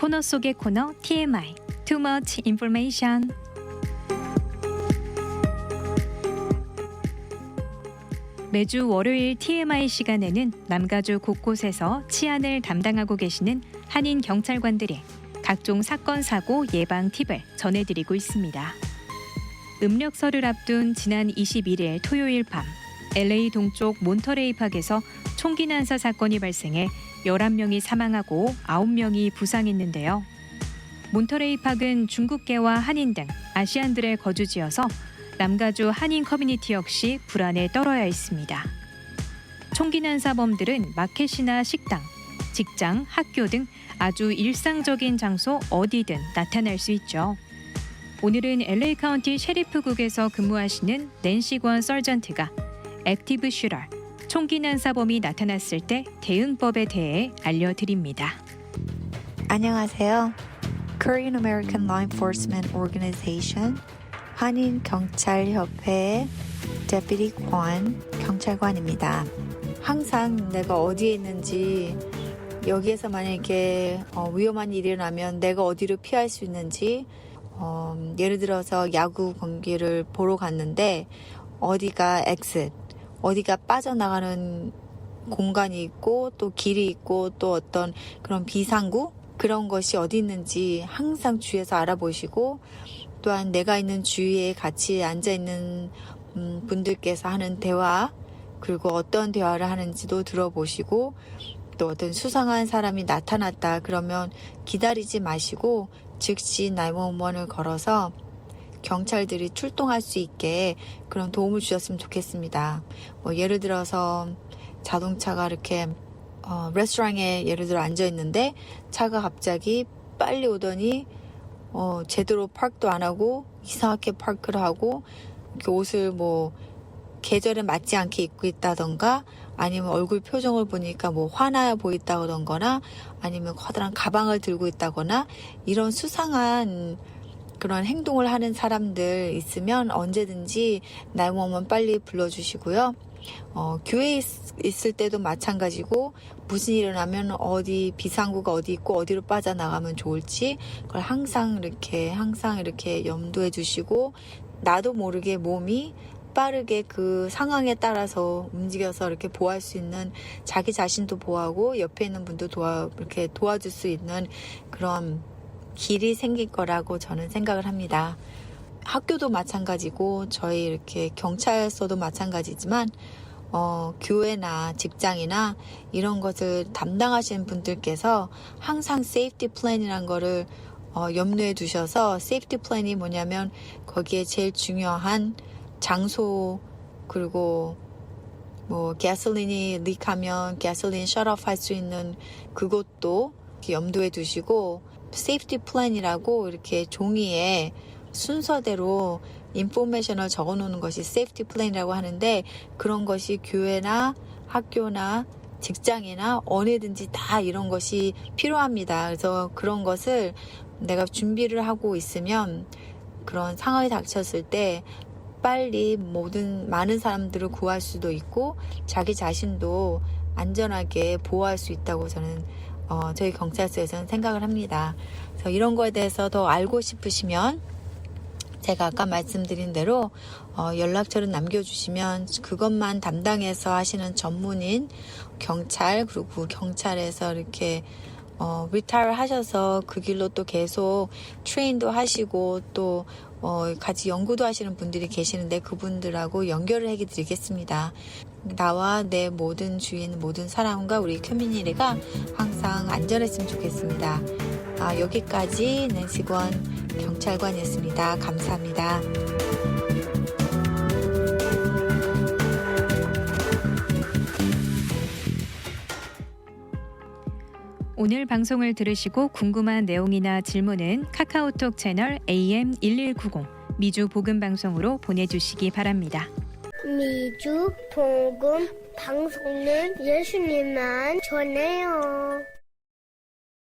코너 속의 코너 TMI Too Much Information 매주 월요일 TMI 시간에는 남가주 곳곳에서 치안을 담당하고 계시는 한인 경찰관들이 각종 사건 사고 예방 팁을 전해드리고 있습니다. 음력설을 앞둔 지난 21일 토요일 밤 LA 동쪽 몬터레이 팍에서 총기 난사 사건이 발생해 11명이 사망하고 9명이 부상했는데요. 몬터레이 팍은 중국계와 한인 등 아시안들의 거주지여서 남가주 한인 커뮤니티 역시 불안에 떨어야 있습니다. 총기 난사범들은 마켓이나 식당, 직장, 학교 등 아주 일상적인 장소 어디든 나타날 수 있죠. 오늘은 LA 카운티 셰리프국에서 근무하시는 낸시권 설전트가 액티브 슈럴, 총기 난사범이 나타났을 때 대응법에 대해 알려드립니다. 안녕하세요. Korean American Law Enforcement Organization 한인 경찰 협회 Deputy 권 경찰관입니다. 항상 내가 어디에 있는지 여기에서 만약에 어, 위험한 일이 일어나면 내가 어디로 피할 수 있는지 어, 예를 들어서 야구 경기를 보러 갔는데 어디가 exit, 어디가 빠져나가는 공간이 있고 또 길이 있고 또 어떤 그런 비상구? 그런 것이 어디 있는지 항상 주위에서 알아보시고 또한 내가 있는 주위에 같이 앉아 있는 음, 분들께서 하는 대화 그리고 어떤 대화를 하는지도 들어보시고 또 어떤 수상한 사람이 나타났다 그러면 기다리지 마시고 즉시 911을 걸어서 경찰들이 출동할 수 있게 그런 도움을 주셨으면 좋겠습니다. 뭐 예를 들어서 자동차가 이렇게 어, 레스토랑에 예를 들어 앉아 있는데 차가 갑자기 빨리 오더니 어, 제대로 파크도 안 하고 이상하게 파크를 하고 옷을 뭐 계절에 맞지 않게 입고 있다던가 아니면 얼굴 표정을 보니까 뭐 화나 보인다거나 아니면 커다란 가방을 들고 있다거나 이런 수상한 그런 행동을 하는 사람들 있으면 언제든지 나이모면 빨리 불러주시고요. 어, 교회에 있, 있을 때도 마찬가지고 무슨 일이 일어나면 어디 비상구가 어디 있고 어디로 빠져나가면 좋을지 그걸 항상 이렇게 항상 이렇게 염두해 주시고 나도 모르게 몸이 빠르게 그 상황에 따라서 움직여서 이렇게 보호할 수 있는 자기 자신도 보호하고 옆에 있는 분도 도와 이렇게 도와줄 수 있는 그런 길이 생길 거라고 저는 생각을 합니다. 학교도 마찬가지고 저희 이렇게 경찰서도 마찬가지지만 어, 교회나 직장이나 이런 것을 담당하시는 분들께서 항상 세이프티 플랜이란 거를 어, 염두에 두셔서 세이프티 플랜이 뭐냐면 거기에 제일 중요한 장소 그리고 뭐 가솔린이 리크하면 가솔린 셧오프 할수 있는 그것도 염두에 두시고 세이프티 플랜이라고 이렇게 종이에 순서대로 인포메이션을 적어 놓는 것이 세이프티 플랜이라고 하는데 그런 것이 교회나 학교나 직장이나 어디든지 다 이런 것이 필요합니다. 그래서 그런 것을 내가 준비를 하고 있으면 그런 상황이 닥쳤을 때 빨리 모든 많은 사람들을 구할 수도 있고 자기 자신도 안전하게 보호할 수 있다고 저는 어, 저희 경찰서에서는 생각을 합니다. 그래서 이런 거에 대해서 더 알고 싶으시면 제가 아까 말씀드린 대로 어, 연락처를 남겨주시면 그것만 담당해서 하시는 전문인 경찰 그리고 경찰에서 이렇게 어, 리타일 하셔서 그 길로 또 계속 트레인도 하시고 또 어, 같이 연구도 하시는 분들이 계시는데 그분들하고 연결을 해 드리겠습니다. 나와 내 모든 주인 모든 사람과 우리 커뮤니티가 항상 안전했으면 좋겠습니다. 아, 여기까지 낸시권 경찰관이었습니다. 감사합니다. 오늘 방송을 들으시고 궁금한 내용이나 질문은 카카오톡 채널 AM1190 미주 복음 방송으로 보내주시기 바랍니다. 미주 복음 방송은 예수님만 전해요.